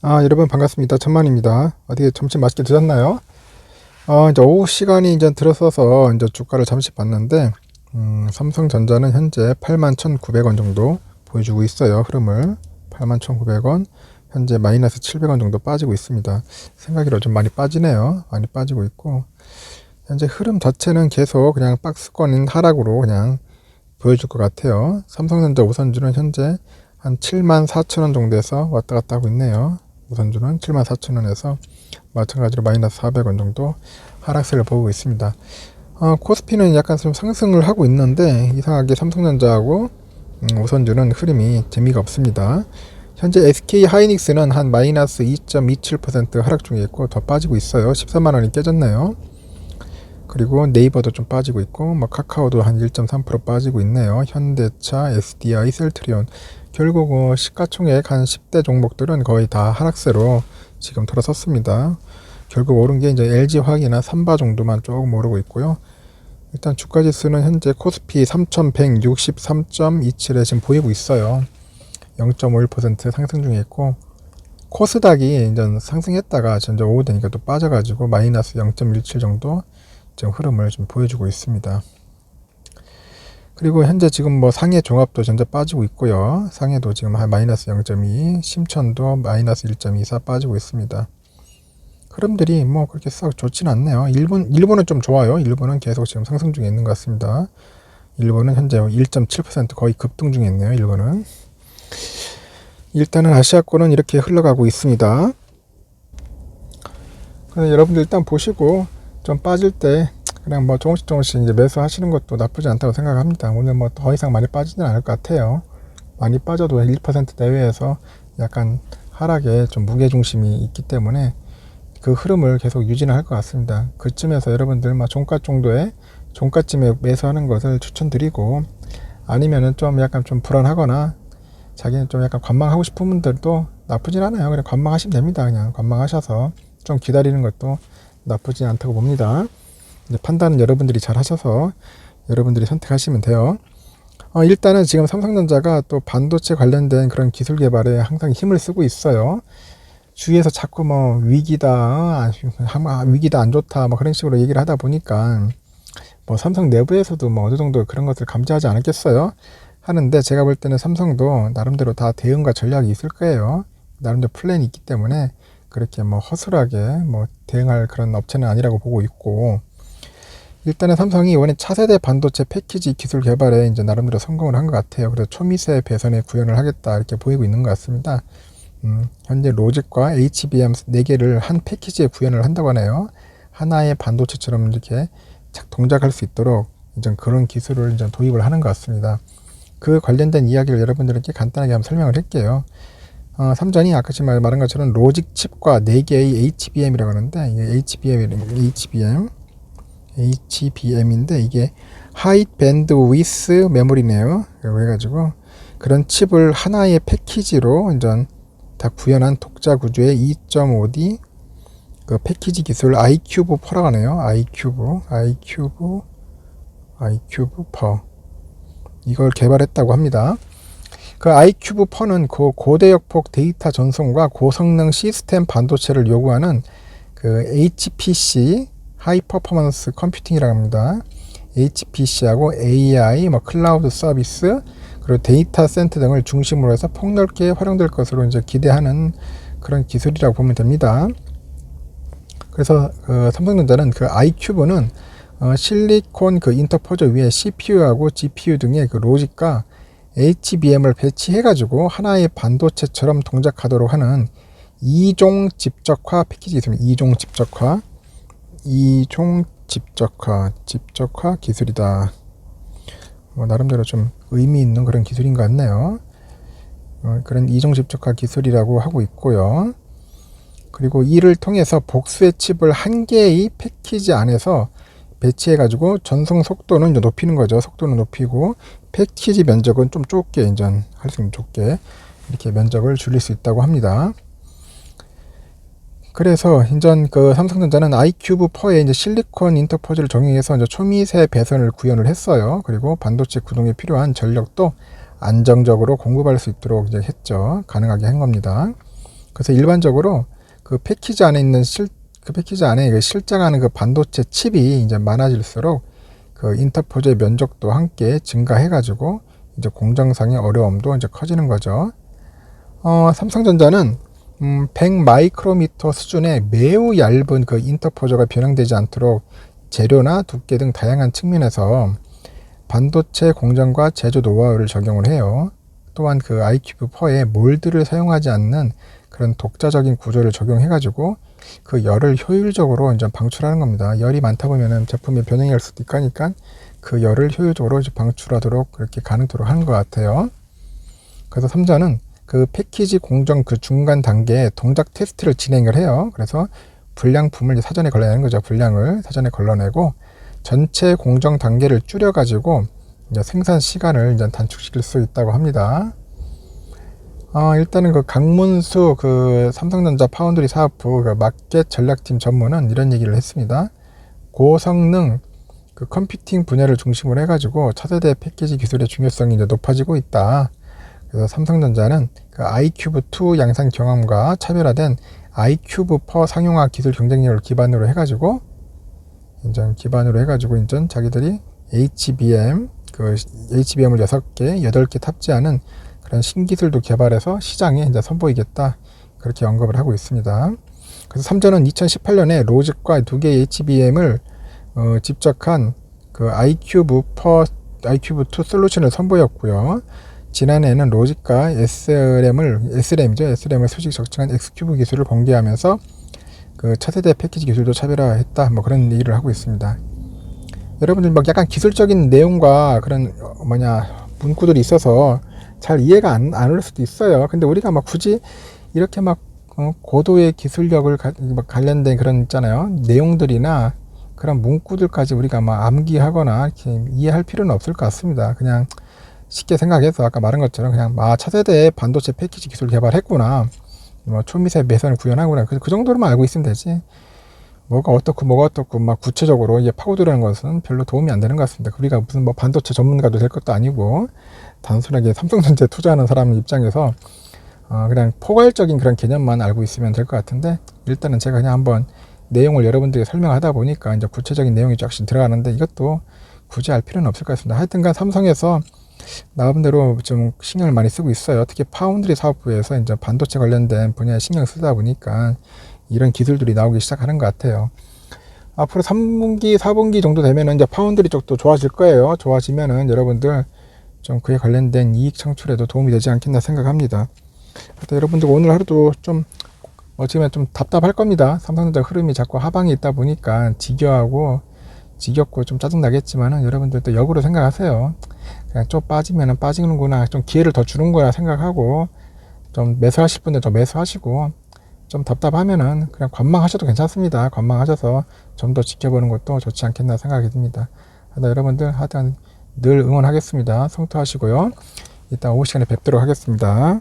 아, 여러분 반갑습니다. 천만입니다. 어떻게 점심 맛있게 드셨나요? 어, 이제 오후 시간이 이제 들어서서 이제 주가를 잠시 봤는데, 음, 삼성전자는 현재 81,900원 정도 보여주고 있어요. 흐름을. 81,900원. 현재 마이너스 700원 정도 빠지고 있습니다. 생각이로 좀 많이 빠지네요. 많이 빠지고 있고, 현재 흐름 자체는 계속 그냥 박스권인 하락으로 그냥 보여줄 것 같아요. 삼성전자 우선주는 현재 한 7만 4천 원 정도에서 왔다 갔다 하고 있네요. 우선주는 7만 4천 원에서 마찬가지로 마이너스 400원 정도 하락세를 보고 있습니다. 어, 코스피는 약간 좀 상승을 하고 있는데 이상하게 삼성전자하고 음, 우선주는 흐름이 재미가 없습니다. 현재 SK 하이닉스는 한 마이너스 2.27% 하락 중에 있고 더 빠지고 있어요. 14만 원이 깨졌네요. 그리고 네이버도 좀 빠지고 있고 뭐 카카오도 한 1.3% 빠지고 있네요. 현대차, SDI, 셀트리온 결국 어, 시가총액 한 10대 종목들은 거의 다 하락세로 지금 돌아섰습니다. 결국 오른 게 이제 LG화학이나 삼바 정도만 조금 오르고 있고요. 일단 주가 지수는 현재 코스피 3163.27에 지금 보이고 있어요. 0.51% 상승 중에 있고 코스닥이 이제 상승했다가 전자 오후 되니까 또 빠져가지고 마이너스 0.17 정도 지금 흐름을 좀 보여주고 있습니다. 그리고 현재 지금 뭐 상해 종합도 전자 빠지고 있고요. 상해도 지금 한 마이너스 0.2, 심천도 마이너스 1.24 빠지고 있습니다. 흐름들이 뭐 그렇게 썩 좋진 않네요. 일본, 일본은 좀 좋아요. 일본은 계속 지금 상승 중에 있는 것 같습니다. 일본은 현재 1.7% 거의 급등 중에 있네요. 일본은. 일단은 아시아권은 이렇게 흘러가고 있습니다. 여러분들 일단 보시고 좀 빠질 때 그냥 뭐 조금씩 조금씩 이제 매수하시는 것도 나쁘지 않다고 생각합니다. 오늘 뭐 더 이상 많이 빠지진 않을 것 같아요. 많이 빠져도 1% 내외에서 약간 하락에 좀 무게중심이 있기 때문에 그 흐름을 계속 유지는 할 것 같습니다. 그쯤에서 여러분들 막 종가 정도의 종가쯤에 매수하는 것을 추천드리고 아니면은 좀 약간 좀 불안하거나 자기는 좀 약간 관망하고 싶은 분들도 나쁘진 않아요. 그냥 관망하시면 됩니다. 그냥 관망하셔서 좀 기다리는 것도 나쁘지 않다고 봅니다. 판단은 여러분들이 잘 하셔서 여러분들이 선택하시면 돼요. 어, 일단은 지금 삼성전자가 또 반도체 관련된 그런 기술 개발에 항상 힘을 쓰고 있어요. 주위에서 자꾸 뭐 위기다, 아, 아, 위기다 안 좋다, 뭐 그런 식으로 얘기를 하다 보니까 뭐 삼성 내부에서도 뭐 어느 정도 그런 것을 감지하지 않았겠어요. 하는데 제가 볼 때는 삼성도 나름대로 다 대응과 전략이 있을 거예요. 나름대로 플랜이 있기 때문에 그렇게 뭐 허술하게 뭐 대응할 그런 업체는 아니라고 보고 있고 일단은 삼성이 이번에 차세대 반도체 패키지 기술 개발에 이제 나름대로 성공을 한 것 같아요. 그래서 초미세 배선에 구현을 하겠다 이렇게 보이고 있는 것 같습니다. 음, 현재 로직과 HBM 4개를 한 패키지에 구현을 한다고 하네요. 하나의 반도체처럼 이렇게 동작할 수 있도록 이제 그런 기술을 이제 도입을 하는 것 같습니다. 그 관련된 이야기를 여러분들에게 간단하게 한번 설명을 할게요. 어, 삼전이 아까 지금 말한 것처럼 로직 칩과 4개의 HBM이라고 하는데 이게 HBM, HBM, HBM인데 이게 하이 밴드 위스 메모리네요. 라고 해가지고 그런 칩을 하나의 패키지로 이제 다 구현한 독자 구조의 2.5D 그 패키지 기술 i큐브 퍼라고 하네요. i큐브, i큐브, i큐브 퍼. 이걸 개발했다고 합니다. 그 i큐브 퍼는 그 고대 역폭 데이터 전송과 고성능 시스템 반도체를 요구하는 그 HPC 하이 퍼포먼스 컴퓨팅이라고 합니다. HPC하고 AI, 뭐 클라우드 서비스, 그리고 데이터 센터 등을 중심으로 해서 폭넓게 활용될 것으로 이제 기대하는 그런 기술이라고 보면 됩니다. 그래서 그 삼성전자는 그 i큐브는 어, 실리콘 그 인터포저 위에 CPU하고 GPU 등의 그 로직과 HBM을 배치해가지고 하나의 반도체처럼 동작하도록 하는 이종 집적화 패키지 있습니다. 이종 집적화, 이종 집적화, 집적화 기술이다. 뭐 나름대로 좀 의미 있는 그런 기술인 것 같네요. 어, 그런 이종 집적화 기술이라고 하고 있고요. 그리고 이를 통해서 복수의 칩을 한 개의 패키지 안에서 배치해가지고 전송 속도는 높이는 거죠. 속도는 높이고 패키지 면적은 좀 좁게 이제 할수 있는 좁게 이렇게 면적을 줄일 수 있다고 합니다. 그래서 인전 그 삼성전자는 i큐브 퍼에 이제 실리콘 인터포즈를 적용해서 이제 초미세 배선을 구현을 했어요. 그리고 반도체 구동에 필요한 전력도 안정적으로 공급할 수 있도록 이제 했죠. 가능하게 한 겁니다. 그래서 일반적으로 그 패키지 안에 있는 실, 그 패키지 안에 그 실장하는 그 반도체 칩이 이제 많아질수록 그 인터포즈의 면적도 함께 증가해 가지고 이제 공정상의 어려움도 이제 커지는 거죠. 어, 삼성전자는 음, 100 마이크로미터 수준의 매우 얇은 그 인터포저가 변형되지 않도록 재료나 두께 등 다양한 측면에서 반도체 공정과 제조 노하우를 적용을 해요. 또한 그 아이큐브 퍼에 몰드를 사용하지 않는 그런 독자적인 구조를 적용해 가지고 그 열을 효율적으로 이제 방출하는 겁니다. 열이 많다 보면은 제품이 변형이 할 수도 있으니까 그 열을 효율적으로 방출하도록 그렇게 가능토록 하는 것 같아요. 그래서 삼자는 그 패키지 공정 그 중간 단계에 동작 테스트를 진행을 해요. 그래서 불량품을 사전에 걸러내는 거죠. 불량을 사전에 걸러내고 전체 공정 단계를 줄여가지고 이제 생산 시간을 단축시킬 수 있다고 합니다. 어, 일단은 그 강문수 그 삼성전자 파운드리 사업부 그 마켓 전략팀 전문은 이런 얘기를 했습니다. 고성능 그 컴퓨팅 분야를 중심으로 해가지고 차세대 패키지 기술의 중요성이 이제 높아지고 있다. 그래서 삼성전자는 그 iCube2 양산 경험과 차별화된 iCube 퍼 상용화 기술 경쟁력을 기반으로 해가지고 이제 기반으로 해가지고 이제 자기들이 HBM 그 HBM을 6개, 8개 탑재하는 그런 신기술도 개발해서 시장에 이제 선보이겠다. 그렇게 언급을 하고 있습니다. 그래서 삼전은 2018년에 로직과 두 개의 HBM을 어, 집적한 그 iCube 퍼 iCube2 솔루션을 선보였고요. 지난해에는 로직과 SRAM을 SRAM이죠. SRAM을 수직 적층한 X큐브 기술을 공개하면서 그 차세대 패키지 기술도 차별화했다. 뭐 그런 얘기를 하고 있습니다. 여러분들 막 약간 기술적인 내용과 그런 어, 뭐냐 문구들이 있어서 잘 이해가 안, 안 올 수도 있어요. 근데 우리가 막 굳이 이렇게 막 어, 고도의 기술력을 가, 막 관련된 그런 있잖아요. 내용들이나 그런 문구들까지 우리가 막 암기하거나 이렇게 이해할 필요는 없을 것 같습니다. 그냥 쉽게 생각해서 아까 말한 것처럼 그냥 아 차세대 반도체 패키지 기술 개발했구나. 뭐 초미세 매선을 구현하구나. 그, 그 정도로만 알고 있으면 되지. 뭐가 어떻고 뭐가 어떻고 막 구체적으로 이게 파고들라는 것은 별로 도움이 안 되는 것 같습니다. 우리가 무슨 뭐 반도체 전문가도 될 것도 아니고 단순하게 삼성전자에 투자하는 사람 입장에서 어 그냥 포괄적인 그런 개념만 알고 있으면 될 것 같은데 일단은 제가 그냥 한번 내용을 여러분들에게 설명하다 보니까 이제 구체적인 내용이 쫙씩 들어가는데 이것도 굳이 알 필요는 없을 것 같습니다. 하여튼간 삼성에서 나름대로 좀 신경을 많이 쓰고 있어요. 특히 파운드리 사업부에서 이제 반도체 관련된 분야에 신경 쓰다 보니까 이런 기술들이 나오기 시작하는 것 같아요. 앞으로 3분기, 4분기 정도 되면은 이제 파운드리 쪽도 좋아질 거예요. 좋아지면은 여러분들 좀 그에 관련된 이익 창출에도 도움이 되지 않겠나 생각합니다. 여러분들 오늘 하루도 좀 어찌면 좀 답답할 겁니다. 삼성전자 흐름이 자꾸 하방에 있다 보니까 지겨하고 지겹고 좀 짜증나겠지만은 여러분들도 역으로 생각하세요. 그냥 좀 빠지면은 빠지는구나. 좀 기회를 더 주는 거야 생각하고 좀 매수하실 분들 더 매수하시고 좀 답답하면은 그냥 관망하셔도 괜찮습니다. 관망하셔서 좀 더 지켜보는 것도 좋지 않겠나 생각이 듭니다. 여러분들 하여튼 늘 응원하겠습니다. 성투하시고요. 이따 오후 시간에 뵙도록 하겠습니다.